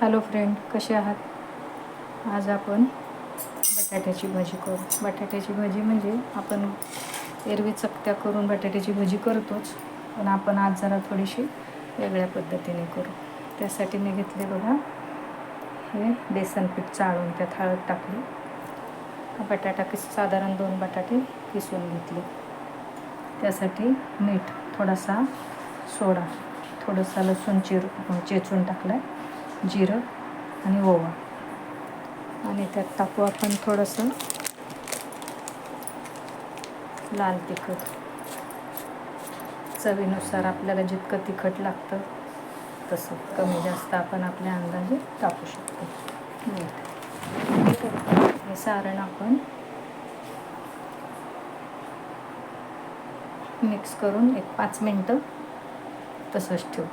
Hello friend कसे आहात? आज आपण बटाट्याची भाजी करू. बटाट्याची भाजी म्हणजे आपण एरवी चकत्या करून बटाट्याची भाजी करतोच पण आपण आज जरा थोडीशी वेगळ्या पद्धतीने करू. त्यासाठी मी घेतले बघा हे बेसन पीठ चाळून त्यात हळद टाकली. बटाटा किस साधारण दोन बटाटे किसून घेतले. त्यासाठी मीठ थोडासा सोडा. थोडंसं लसूण चिर चेचून टाकलं आहे जिरं आणि ओवा. आणि त्यात टाकू आपण थोडंसं लाल तिखट. चवीनुसार आपल्याला जितकं तिखट लागतं तसं कमी जास्त आपण आपल्या अंदाजे टाकू शकतो. हे सारण आपण मिक्स करून एक पाच मिनटं तसंच ठेवू.